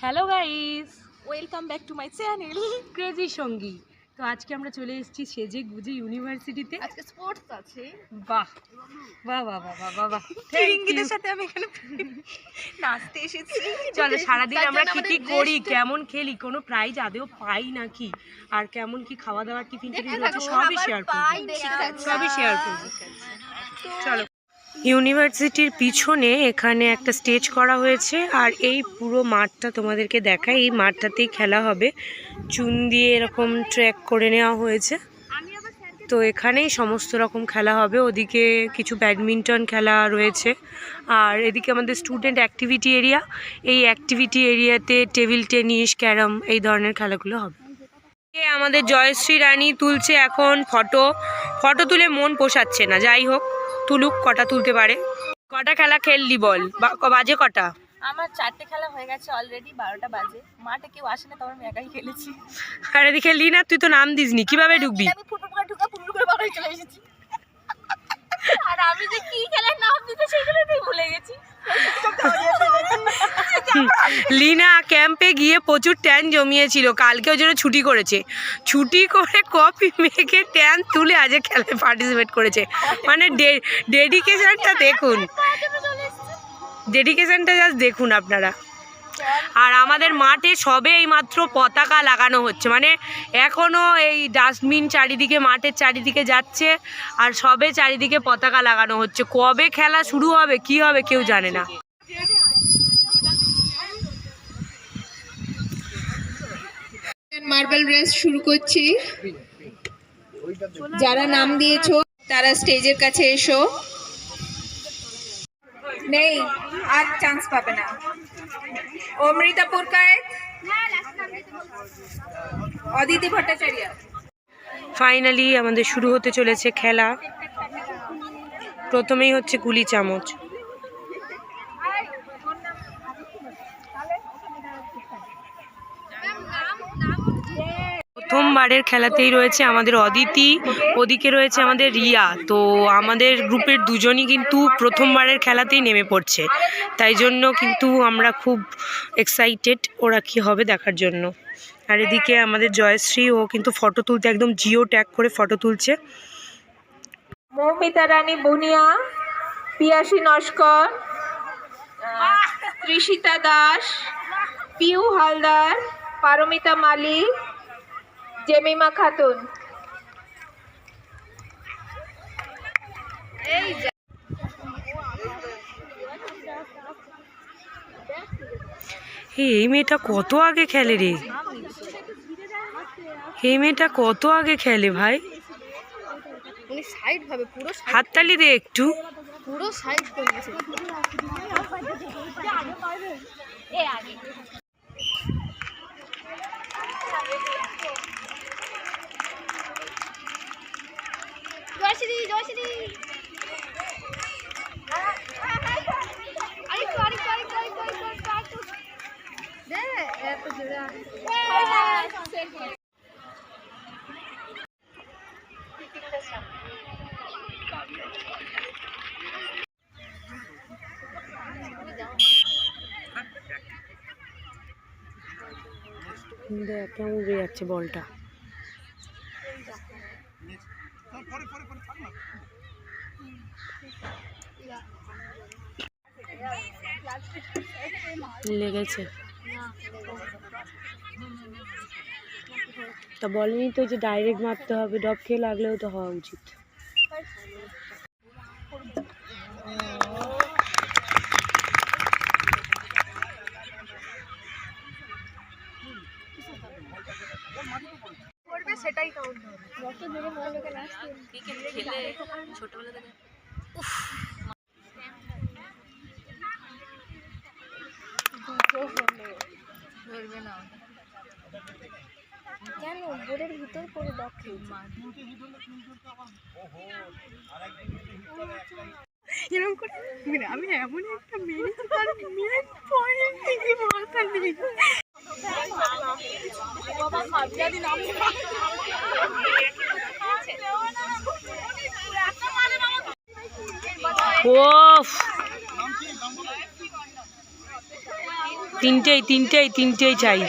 Hello guys welcome back to my channel crazy সঙ্গী তো আজকে আমরা চলে এসেছি সেজে গুজে ইউনিভার্সিটিতে আজকে স্পোর্টস আছে। বাহ। বাহ বাহ বাহ বাহ বাহ ইঙ্গিতের সাথে আমি এখানে নাচতে এসেছি। চলো সারাদিন আমরা কি কি করি কেমন খেলি কোনো প্রাইজ আদেও পাই নাকি? আর কেমন কি খাওয়া দাওয়ার টিফিন টিফিন সবই শেয়ার করব। সবই শেয়ার করব। চলো। ইউনিভার্সিটির পিছনে এখানে একটা স্টেজ করা হয়েছে আর এই পুরো মাঠটা তোমাদেরকে দেখায় এই মাঠটাতেই খেলা হবে। চুন দিয়ে এরকম ট্র্যাক করে নেওয়া হয়েছে। তো এখানেই সমস্ত রকম খেলা হবে। ওদিকে কিছু ব্যাডমিন্টন খেলা রয়েছে। আর এদিকে আমাদের স্টুডেন্ট অ্যাক্টিভিটি এরিয়া এই অ্যাক্টিভিটি এরিয়াতে টেবিল টেনিস ক্যারাম এই ধরনের খেলাগুলো হবে। আমাদের জয়শ্রী রানী তুলছে এখন ফটো। ফটো তুলে মন পোষাচ্ছে না যাই হোক তুলুক কটা তুলতে পারে। কটা খেলা খেললি বল? বাজে কটা? আমার চারটে খেলা হয়ে গেছে অলরেডি বারোটা বাজে। মাঠে কেউ আসে না তখন আমি একাই খেলেছি। আর এদিকে না তুই তো নাম দিসনি কীভাবে ঢুকবি? আমি ফুটবল করে ঢুকা ফুটবল করে বাড়ি চলে এসেছি। আর আমি যে কি খেলার নাম দিতে ভুলে গেছি লিনা ক্যাম্পে গিয়ে প্রচুর ট্যান জমিয়েছিল কালকে ওই জন্য ছুটি করেছে। ছুটি করে কপি মেখে ট্যান তুলে আজকে খেলায় পার্টিসিপেট করেছে। মানে ডেডিকেশনটা দেখুন। ডেডিকেশনটা জাস্ট দেখুন আপনারা। আর আমাদের মাঠে সবে এই মাত্র পতাকা লাগানো হচ্ছে। মানে এখনও এই ডাস্টবিন চারিদিকে, মাঠের চারিদিকে যাচ্ছে আর সবে চারিদিকে পতাকা লাগানো হচ্ছে। কবে খেলা শুরু হবে, কি হবে কেউ জানে না। মার্বেল রেস শুরু করছি। যারা নাম দিয়েছ, তারা স্টেজের কাছে এসো। নেই, আর চান্স পাবে না। অমৃতা কায়েত অদিতি ভট্টাচার্য। ফাইনালি আমাদের শুরু হতে চলেছে খেলা। প্রথমেই হচ্ছে গুলি চামচ। প্রথমবারের খেলাতেই রয়েছে আমাদের অদিতি, ওদিকে রয়েছে আমাদের রিয়া। তো আমাদের গ্রুপের দুজনই কিন্তু প্রথমবারের খেলাতেই নেমে পড়ছে। তাই জন্য কিন্তু আমরা খুব এক্সাইটেড ওরা কি হবে দেখার জন্য। আর এদিকে আমাদের জয়শ্রী, ও কিন্তু ফটো তুলতে একদম জিও ট্যাগ করে ফটো তুলছে। মৌমিতা রানী বুনিয়া, পিয়াসী নস্কর ত্রিষিতা দাস, পিউ হালদার, পারমিতা মালিক জেমিমা খাতুন। হে, এই মেয়েটা কত আগে খেলে রে? এই মেয়েটা কত আগে খেলে ভাই? উনি সাইড ভাবে পুরো হাততালি দে একটু। পুরো সাইড করে আরেকটু দে এত জোরে দেখ কেমন উড়ে যাচ্ছে বলটা। লেগেছে। তা বলেনি তো যে ডাইরেক্ট মারতে হবে ডব খেয়ে লাগলেও তো হওয়া উচিত। করবে সেটাই কাউন্ট হবে। মনে না কেন বোর্ডের ভিতর করে দেখে এরকম করে আমি এমন একটা তার মেরে পয়েন্ট থেকে মাথা ওফ। তিনটেই তিনটেই তিনটেই চাই।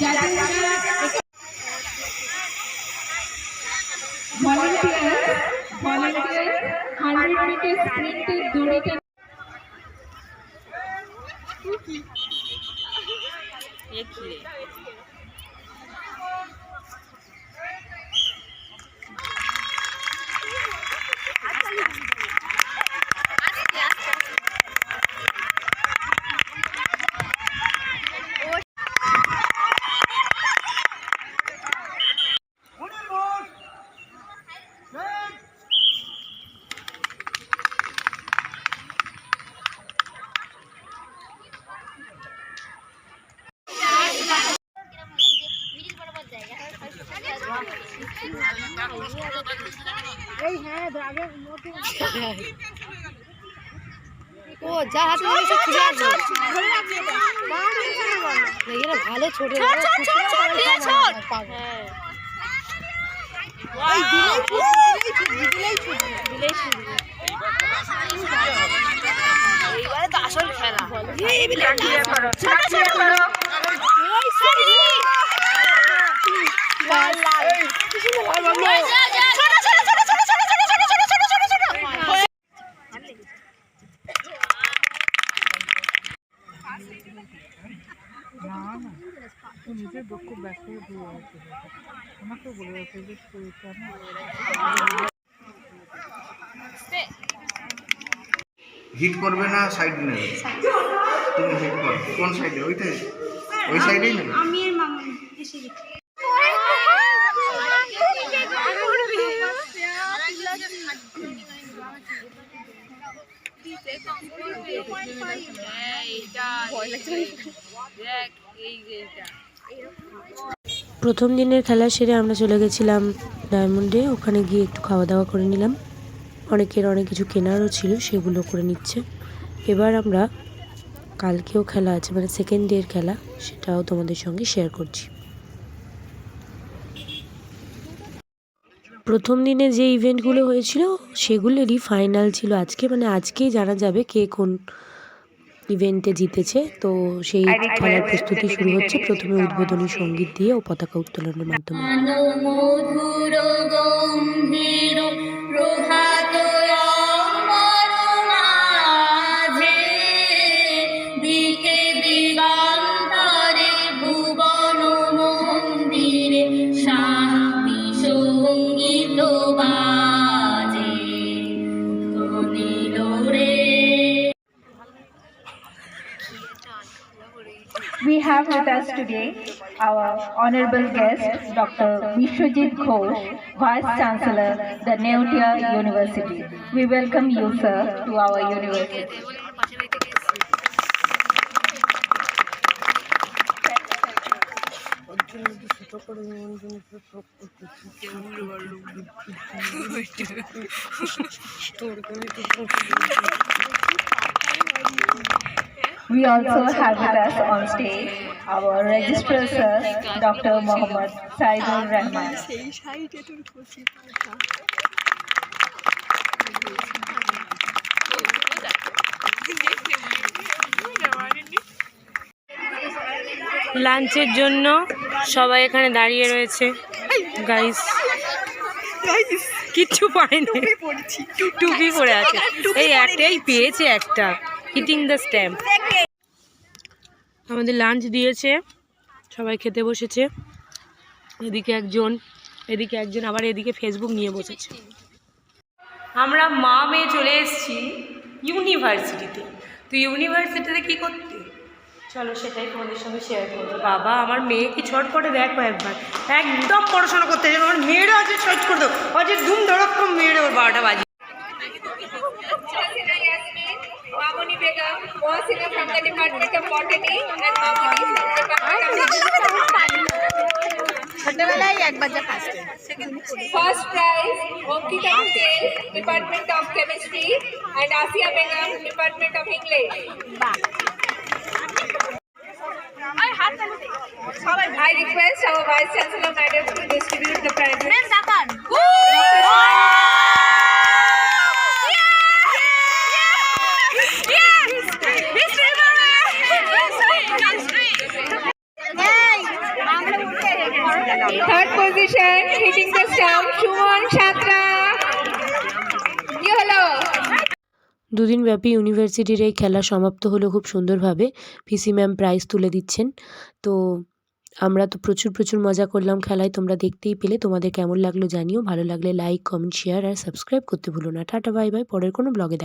যাদের ভলান্টিয়ার ভলান্টিয়ার হান্ড্রেড মিটার স্প্রিন্টের দড়িতে ও যা হাতে ধরে সে ছুটে আসবে এরা ভালো ছোট ছোট ছোট ছোট দিয়ে আসল খেলা ক্লিয়ার করো ক্লিয়ার করো হিট করবে না সাইড নেবে? তুমি হিট করো। কোন সাইডে? ওইটাই? ওই সাইডেই নেবে? প্রথম দিনের খেলা সেরে আমরা চলে গেছিলাম ডায়মন্ডে। ওখানে গিয়ে একটু খাওয়া দাওয়া করে নিলাম। অনেকের অনেক কিছু কেনারও ছিল, সেগুলো করে নিচ্ছে। এবার আমরা কালকেও খেলা আছে মানে সেকেন্ড ডের খেলা, সেটাও তোমাদের সঙ্গে শেয়ার করছি। প্রথম দিনে যে ইভেন্টগুলো হয়েছিল সেগুলোরই ফাইনাল ছিল আজকে। মানে আজকেই জানা যাবে কে কোন ইভেন্টে জিতেছে। তো সেই খেলার প্রস্তুতি শুরু হচ্ছে। প্রথমে উদ্বোধনী সংগীত দিয়ে ও পতাকা উত্তোলনের মাধ্যমে। Today our honorable guest, Dr. Vishwajit Ghosh, Vice Chancellor, the Neotia University. We welcome you, sir, to our university. We also have with us on stage our registrar sir, Dr. Mohammad Saidul Rahman. লাঞ্চের জন্য সবাই এখানে দাঁড়িয়ে রয়েছে। Guys কিচ্ছু পায়নি টুপি পরে আছে। এই একটাই পেয়েছে একটা। হিটিং দ্য স্ট্যাম্প আমাদের লাঞ্চ দিয়েছে। সবাই খেতে বসেছে। এদিকে একজন এদিকে একজন আবার এদিকে ফেসবুক নিয়ে বসেছে। আমরা মা মেয়ে চলে এসেছি ইউনিভার্সিটিতে তো ইউনিভার্সিটিতে কি করতে? চলো সেটাই তোমাদের সঙ্গে শেয়ার করব। বাবা, আমার মেয়ে কি ছট করে দেখো একবার। একদম পড়াশোনা করতে আমার মেয়েরও আছে ছট করে দেবো। আজকে ধুম ধড়ক্কম মেয়েরও বারোটা বাজে Mohsina from the Department of Botany and Mamuni from the Department of Chemistry. First prize, Omkita Patel, Department of Chemistry and Asia Begum, Department of English. I request our Vice Chancellor Madam to distribute the prizes. Ms. Dapan. দুদিন ব্যাপী ইউনিভার্সিটির এই খেলা সমাপ্ত হলো খুব সুন্দরভাবে। পিসি ma'am prize তুলে দিচ্ছেন। তো আমরা তো প্রচুর প্রচুর মজা করলাম খেলায়। তোমরা দেখতেই পেলে। তোমাদের কেমন লাগল জানিও। ভালো লাগলে লাইক কমেন্ট শেয়ার আর সাবস্ক্রাইব করতে ভুলো না। টাটা বাই বাই পরের কোনো ব্লগে